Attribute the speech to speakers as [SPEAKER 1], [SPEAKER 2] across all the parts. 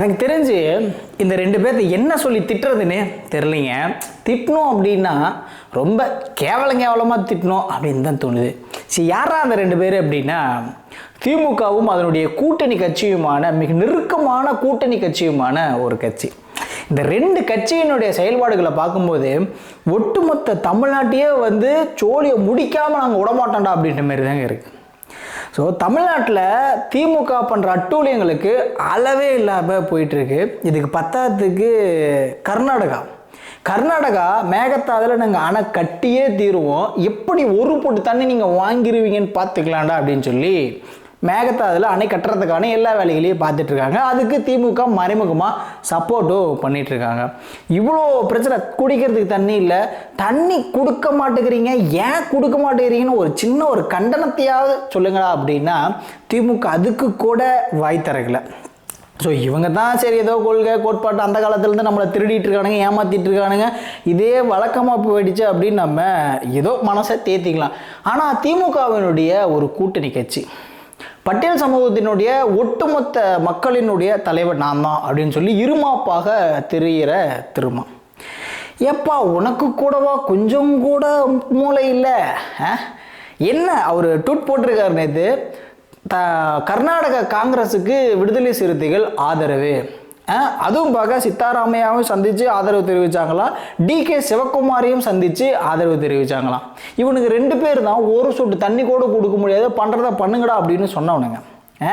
[SPEAKER 1] எனக்கு தெரிஞ்சு இந்த ரெண்டு பேர்த்த என்ன சொல்லி திட்டுறதுன்னு தெரிலிங்க திட்டணும் அப்படின்னா ரொம்ப கேவலம் கேவலமாக திட்டணும் அப்படின்னு தான் தோணுது. சரி யாரா அந்த ரெண்டு பேர் அப்படின்னா திமுகவும் அதனுடைய கூட்டணி கட்சியுமான மிக நெருக்கமான கூட்டணி கட்சியுமான ஒரு கட்சி. இந்த ரெண்டு கட்சியினுடைய செயல்பாடுகளை பார்க்கும்போது ஒட்டுமொத்த தமிழ்நாட்டையே வந்து சோழியை முடிக்காமல் நாங்கள் விடமாட்டோம்டா அப்படின்ற மாதிரி தாங்க இருக்குது ஸோ தமிழ்நாட்டில் திமுக பண்ணுற அட்டூழியங்களுக்கு அளவே இல்லாமல் போயிட்டுருக்கு. இதுக்கு பத்தாததுக்கு கர்நாடகா. கர்நாடகா மேகத்தாதில் நாங்கள் அணை கட்டியே தீருவோம். எப்படி ஒரு பொட்டு தண்ணி நீங்கள் வாங்கிடுவீங்கன்னு பார்த்துக்கலாம்டா அப்படின்னு சொல்லி மேகதாதுல அணை கட்டுறதுக்கான எல்லா வேலைகளையும் பார்த்துட்டு இருக்காங்க அதுக்கு திமுக மறைமுகமாக சப்போர்ட்டும் பண்ணிட்டு இருக்காங்க இவ்வளோ பிரச்சனை குடிக்கிறதுக்கு தண்ணி இல்லை. தண்ணி கொடுக்க மாட்டேங்கிறீங்க. ஏன் கொடுக்க மாட்டேங்கிறீங்கன்னு ஒரு சின்ன ஒரு கண்டனத்தையாவது சொல்லுங்களா அப்படின்னா திமுக அதுக்கு கூட வாய் தரகலை ஸோ இவங்க தான் சரி ஏதோ கொள்கை கோட்பாட்டு அந்த காலத்துலேருந்து நம்மளை திருடிட்டு இருக்கானுங்க ஏமாத்திட்டு இருக்கானுங்க இதே வழக்கமாக போயிடுச்சு அப்படின்னு நம்ம ஏதோ மனசை தேத்திக்கலாம். ஆனால் திமுகவினுடைய ஒரு கூட்டணி கட்சி பட்டேல் சமூகத்தினுடைய ஒட்டுமொத்த மக்களினுடைய தலைவர் நான் தான் அப்படின்னு சொல்லி இருமாப்பாக தெரிகிற திருமா ஏப்பா உனக்கு கூடவா? கொஞ்சம் கூட மூளை இல்லை. ஆ? என்ன அவர் ட்வீட் போட்டிருக்காரு நேற்று த கர்நாடக காங்கிரஸுக்கு விடுதலை சிறுத்தைகள் ஆதரவு. அதுவும் பார்க்க சித்தாராமையாவும் சந்தித்து ஆதரவு தெரிவித்தாங்களாம் டிகே சிவகுமாரையும் சந்தித்து ஆதரவு தெரிவித்தாங்களாம் இவனுக்கு ரெண்டு பேர் தான் ஒரு சொட்டு தண்ணி கூட கொடுக்க முடியாது பண்ணுறத பண்ணுங்கடா அப்படின்னு சொன்னவனுங்க. ஆ,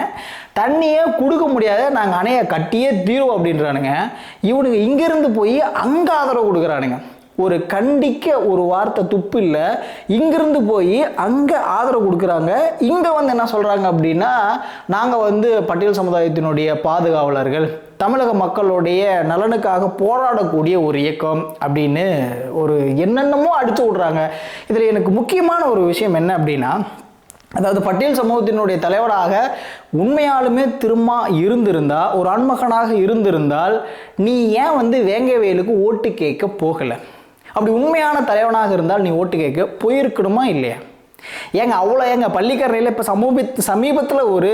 [SPEAKER 1] தண்ணியே கொடுக்க முடியாத நாங்கள் அணையை கட்டியே தீருவோம் அப்படின்றானுங்க. இவனுங்க இங்கேருந்து போய் அங்கே ஆதரவு கொடுக்குறானுங்க. ஒரு கண்டிக்க ஒரு வார்த்தை துப்பு இல்லை. இங்கிருந்து போய் அங்கே ஆதரவு கொடுக்குறாங்க. இங்கே வந்து என்ன சொல்கிறாங்க அப்படின்னா நாங்கள் வந்து பட்டியல் சமுதாயத்தினுடைய பாதுகாவலர்கள் தமிழக மக்களுடைய நலனுக்காக போராடக்கூடிய ஒரு இயக்கம் அப்படின்னு ஒரு என்னென்னமோ அடித்து விட்றாங்க. இதில் எனக்கு முக்கியமான ஒரு விஷயம் என்ன அப்படின்னா அதாவது பட்டியல் சமூகத்தினுடைய தலைவராக உண்மையாலுமே திரும்ப இருந்திருந்தா ஒரு ஆண்மகனாக இருந்திருந்தால் நீ ஏன் வந்து வேங்கவேலுக்கு ஓட்டு கேட்க போகலை? அப்படி உண்மையான தலைவனாக இருந்தால் நீ ஓட்டு கேட்க போயிருக்கணுமா இல்லையா? ஏங்க அவ்வளோ ஏங்க பள்ளிக்கரணையில் இப்போ சமூக சமீபத்தில் ஒரு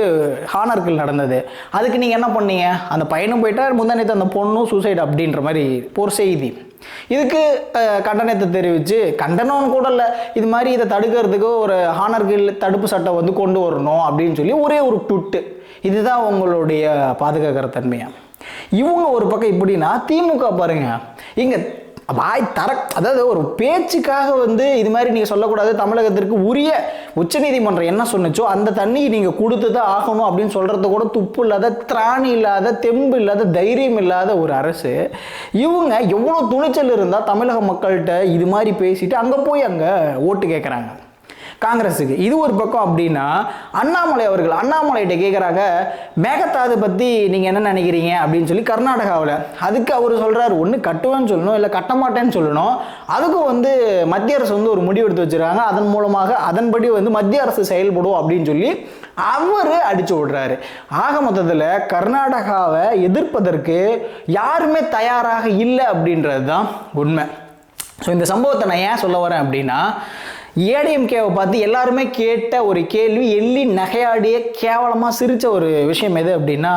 [SPEAKER 1] ஹானர்கள் நடந்தது. அதுக்கு நீங்கள் என்ன பண்ணீங்க? அந்த பையனும் போயிட்டார் முந்தானத்து அந்த பொண்ணும் சூசைட் அப்படின்ற மாதிரி ஒரு செய்தி. இதுக்கு கண்டனத்தை தெரிவித்து கண்டனம் கூட இல்லை இது மாதிரி இதை தடுக்கிறதுக்கு ஒரு ஹானர்கள் தடுப்பு சட்டம் வந்து கொண்டு வரணும் அப்படின்னு சொல்லி ஒரே ஒரு ட்விட்டு இதுதான் உங்களுடைய பாதுகாக்கிற தன்மையாக இவங்க ஒரு பக்கம் இப்படின்னா திமுக பாருங்க இங்கே வாய் தர அதாவது ஒரு பேச்சுக்காக வந்து இது மாதிரி நீங்கள் சொல்லக்கூடாது தமிழகத்திற்கு உரிய உச்சநீதிமன்றம் என்ன சொன்னுச்சோ அந்த தண்ணி நீங்கள் கொடுத்து தான் ஆகணும் அப்படின்னு சொல்கிறது கூட துப்பு இல்லாத திராணி இல்லாத தெம்பு இல்லாத தைரியம் இல்லாத ஒரு அரசு. இவங்க எவ்வளோ துணிச்சல் இருந்தால் தமிழக மக்கள்கிட்ட இது மாதிரி பேசிட்டு அங்கே போய் அங்கே ஓட்டு கேட்குறாங்க காங்கிரஸுக்கு. இது ஒரு பக்கம் அப்படின்னா அண்ணாமலை அவர்கள் அண்ணாமலைகிட்ட கேட்குறாங்க மேகதாது பற்றி நீங்கள் என்ன நினைக்கிறீங்க அப்படின்னு சொல்லி கர்நாடகாவில். அதுக்கு அவர் சொல்கிறார் ஒன்று கட்டுவேன்னு சொல்லணும் இல்லை கட்ட மாட்டேன்னு சொல்லணும். அதுக்கும் வந்து மத்திய அரசு வந்து ஒரு முடிவு எடுத்து வச்சுருக்காங்க. அதன் மூலமாக அதன்படி வந்து மத்திய அரசு செயல்படும் அப்படின்னு சொல்லி அவர் அடிச்சு விடுறாரு. ஆக மொத்தத்தில் கர்நாடகாவை எதிர்ப்பதற்கு யாருமே தயாராக இல்லை அப்படின்றது தான் உண்மை. ஸோ இந்த சம்பவத்தை நான் ஏன் சொல்ல வரேன் அப்படின்னா ஏடிஎம்கேவை பார்த்து எல்லாருமே கேட்ட ஒரு கேள்வி எள்ளி நகையாடிய கேவலமாக சிரித்த ஒரு விஷயம் எது அப்படின்னா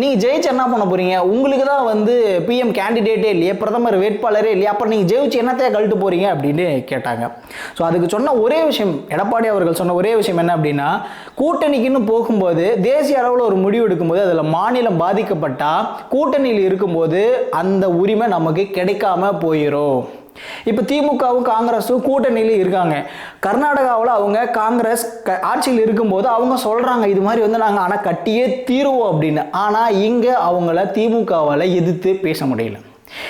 [SPEAKER 1] நீங்கள் ஜெயிச்சு என்ன பண்ண போகிறீங்க உங்களுக்கு தான் வந்து பிஎம் கேண்டிடேட்டே இல்லையே? பிரதமர் வேட்பாளரே இல்லையா? அப்புறம் நீங்கள் ஜெயிச்சு என்னத்தையே கழட்டு போகிறீங்க அப்படின்னு கேட்டாங்க. ஸோ அதுக்கு சொன்ன ஒரே விஷயம் எடப்பாடி அவர்கள் சொன்ன ஒரே விஷயம் என்ன அப்படின்னா கூட்டணிக்குன்னு போகும்போது தேசிய அளவில் ஒரு முடிவு எடுக்கும்போது அதில் மாநிலம் பாதிக்கப்பட்டால் கூட்டணியில் இருக்கும்போது அந்த உரிமை நமக்கு கிடைக்காம போயிடும் இப்போ திமுகவும் காங்கிரஸும் கூட்டணியில் இருக்காங்க. கர்நாடகாவில் அவங்க காங்கிரஸ் க ஆட்சியில் இருக்கும்போது அவங்க சொல்கிறாங்க இது மாதிரி வந்து நாங்கள் ஆனால் கட்டியே தீருவோம் அப்படின்னு. ஆனால் இங்கே அவங்கள திமுகவால் எதிர்த்து பேச முடியல.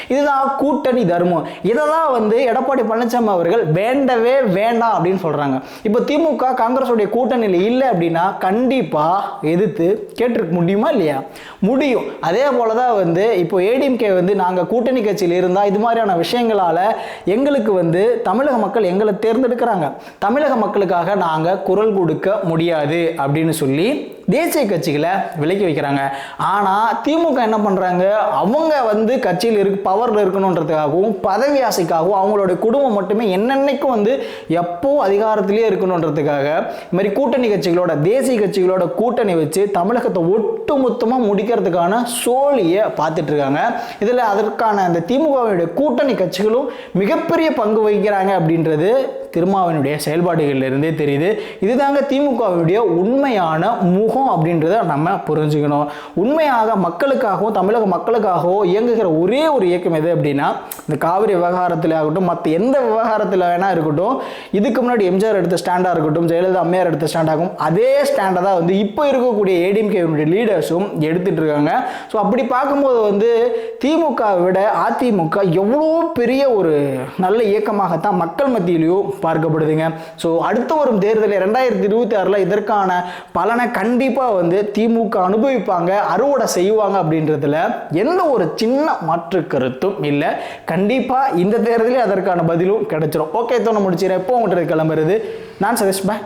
[SPEAKER 1] இதுதான் கூட்டணி தர்மம். இதை தான் வந்து எடப்பாடி பழனிசாமி அவர்கள் வேண்டவே வேண்டாம் அப்படின்னு சொல்கிறாங்க இப்போ திமுக காங்கிரஸுடைய கூட்டணியில் இல்லை அப்படின்னா கண்டிப்பாக எதிர்த்து கேட்டிருக்க முடியுமா இல்லையா? முடியும். அதே போல தான் வந்து இப்போ ஏடிஎம்கே வந்து நாங்கள் கூட்டணி கட்சியில் இருந்தால் இது மாதிரியான விஷயங்களால் எங்களுக்கு வந்து தமிழக மக்கள் எங்களை தேர்ந்தெடுக்கிறாங்க. தமிழக மக்களுக்காக நாங்கள் குரல் கொடுக்க முடியாது அப்படின்னு சொல்லி தேசிய கட்சிகளை விலக்கி வைக்கிறாங்க. ஆனால் திமுக என்ன பண்ணுறாங்க அவங்க வந்து கட்சியில் இருக்கு பவரில் இருக்கணுன்றதுக்காகவும் பதவி ஆசைக்காகவும் அவங்களுடைய குடும்பம் மட்டுமே என்னென்னைக்கும் வந்து எப்போ அதிகாரத்திலே இருக்கணுன்றதுக்காக இது மாதிரி கூட்டணி கட்சிகளோட தேசிய கட்சிகளோட கூட்டணி வச்சு தமிழகத்தை ஒட்டுமொத்தமாக முடிக்கிறதுக்கான சோழியை பார்த்துட்டு இருக்காங்க இதில் அதற்கான அந்த திமுகவுடைய கூட்டணி கட்சிகளும் மிகப்பெரிய பங்கு வகிக்கிறாங்க அப்படின்றது திருமாவினுடைய செயல்பாடுகள்லேருந்தே தெரியுது. இதுதாங்க திமுகவினுடைய உண்மையான முகம் அப்படின்றத நம்ம புரிஞ்சுக்கணும். உண்மையாக மக்களுக்காகவும் தமிழக மக்களுக்காகவும் இயங்குகிற ஒரே ஒரு இயக்கம் எது அப்படின்னா இந்த காவிரி விவகாரத்தில் ஆகட்டும் மற்ற எந்த விவகாரத்தில் வேணா இருக்கட்டும் இதுக்கு முன்னாடி எம்ஜிஆர் எடுத்த ஸ்டாண்டாக இருக்கட்டும் ஜெயலலிதா அம்மையார் எடுத்த ஸ்டாண்டாகும் அதே ஸ்டாண்டை தான் வந்து இப்போ இருக்கக்கூடிய ஏடிஎம்கேவினுடைய லீடர்ஸும் எடுத்துட்டு இருக்காங்க. ஸோ அப்படி பார்க்கும்போது வந்து திமுக விட அதிமுக எவ்வளோ பெரிய ஒரு நல்ல இயக்கமாகத்தான் மக்கள் மத்தியிலையும் பார்க்கப்படுதுங்க. ஸோ அடுத்து வரும் தேர்தலில் ரெண்டாயிரத்தி இருபத்தி ஆறில் இதற்கான பலனை கண்டிப்பாக வந்து திமுக அனுபவிப்பாங்க அறுவடை செய்வாங்க அப்படின்றதுல எந்த ஒரு சின்ன மாற்று கருத்தும் இல்லை. கண்டிப்பாக இந்த தேர்தலில் அதற்கான பதிலும் கிடைச்சிரும். ஓகே தோண முடிச்சிடறேன் எப்போ உங்கள்கிட்ட கிளம்புறது நான் சதீஷ். பாய்